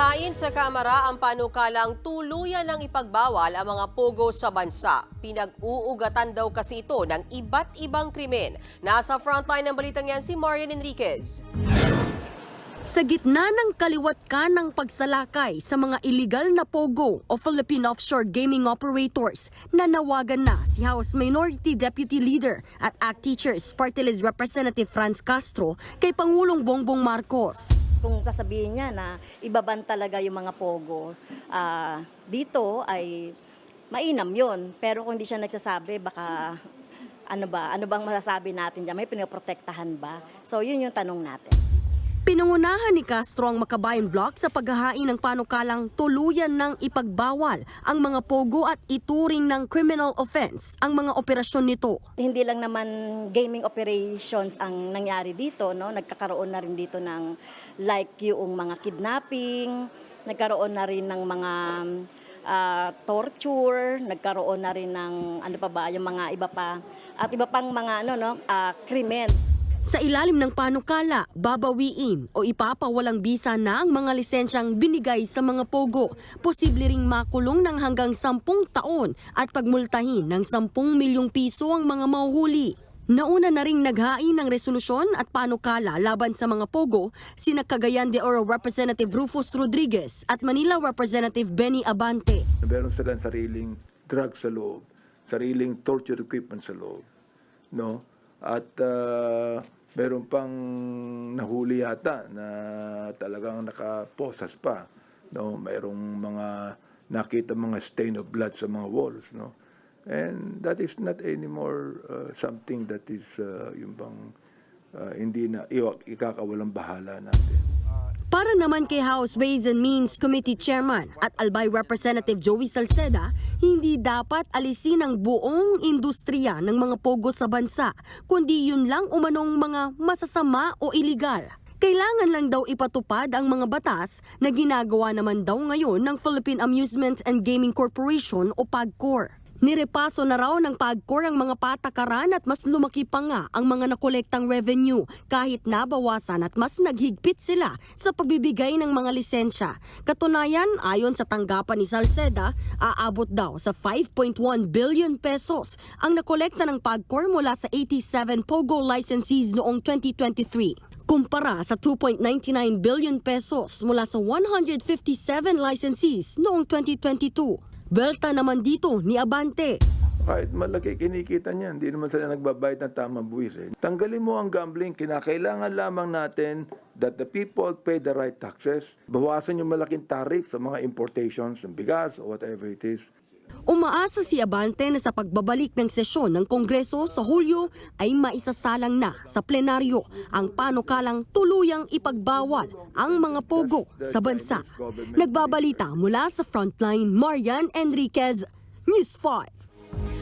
Inihain sa Kamara ang panukalang tuluyan ng ipagbawal ang mga pogo sa bansa. Pinag-uugatan daw kasi ito ng iba't ibang krimen. Nasa frontline ng balitang yan si Marian Enriquez. Sa gitna ng kaliwat ka ng pagsalakay sa mga illegal na POGO o Philippine Offshore Gaming Operators, nanawagan na si House Minority Deputy Leader at ACT Teachers Party List Representative Franz Castro kay Pangulong Bongbong Marcos. Kung sasabihin niya na ibaban talaga yung mga pogo, ah, dito ay mainam yon Pero kung hindi siya nagsasabi, baka ano ba, ano bang masasabi natin dyan? May pinoprotektahan ba? So yun yung tanong natin. Pinangunahan ni Castro ang Makabayan Block sa paghahain ng panukalang tuluyan ng ipagbawal ang mga pogo at ituring ng criminal offense ang mga operasyon nito. Hindi lang naman gaming operations ang nangyari dito, no? Nagkakaroon na rin dito ng like yung mga kidnapping, nagkaroon na rin ng mga ah, torture, nagkaroon na rin ng ano pa ba, yung mga iba pa at iba pang mga ano no, ah, krimen. Sa ilalim ng panukala, babawiin o ipapawalang bisa na ang mga lisensyang binigay sa mga pogo. Posible ring makulong ng hanggang 10 taon at pagmultahin ng 10 milyong piso ang mga mahuhuli. Nauna na ring naghain ng resolusyon at panukala laban sa mga pogo sina Cagayan de Oro Representative Rufus Rodriguez at Manila Representative Benny Abante. Meron silang sariling drugs sa loob, sariling torture equipment sa loob, no? At ah, meron pang nahuli yata na talagang nakaposas pa, no? Mayroong mga nakita mga stain of blood sa mga walls, no? And that is not anymore uh, something that is uh, yung bang uh, hindi na ikakawalang bahala natin. Para naman kay House Ways and Means Committee Chairman at Albay Representative Joey Salceda, hindi dapat alisin ang buong industriya ng mga pogo sa bansa, kundi yun lang umanong mga masasama o iligal. Kailangan lang daw ipatupad ang mga batas na ginagawa naman daw ngayon ng Philippine Amusement and Gaming Corporation o PAGCOR. Nirepaso na raw ng PAGCOR ang mga patakaran at mas lumaki pa nga ang mga nakolektang revenue kahit nabawasan at mas naghigpit sila sa pagbibigay ng mga lisensya. Katunayan, ayon sa tanggapan ni Salceda, aabot daw sa 5.1 billion pesos ang nakolekta ng PAGCOR mula sa 87 POGO licensees noong 2023 kumpara sa 2.99 billion pesos mula sa 157 licensees noong 2022. Belta naman dito ni Abante. Kahit malaki kinikita niya, hindi naman sila nagbabayad ng tamang buwis. Eh. Tanggalin mo ang gambling, kinakailangan lamang natin that the people pay the right taxes. Bawasan yung malaking tariff sa mga importations ng bigas or whatever it is. Umaasa si Abante na sa pagbabalik ng sesyon ng Kongreso sa Hulyo ay maisasalang na sa plenaryo ang panukalang tuluyang ipagbawal ang mga pogo sa bansa. Nagbabalita mula sa Frontline, Marian Enriquez, News 5.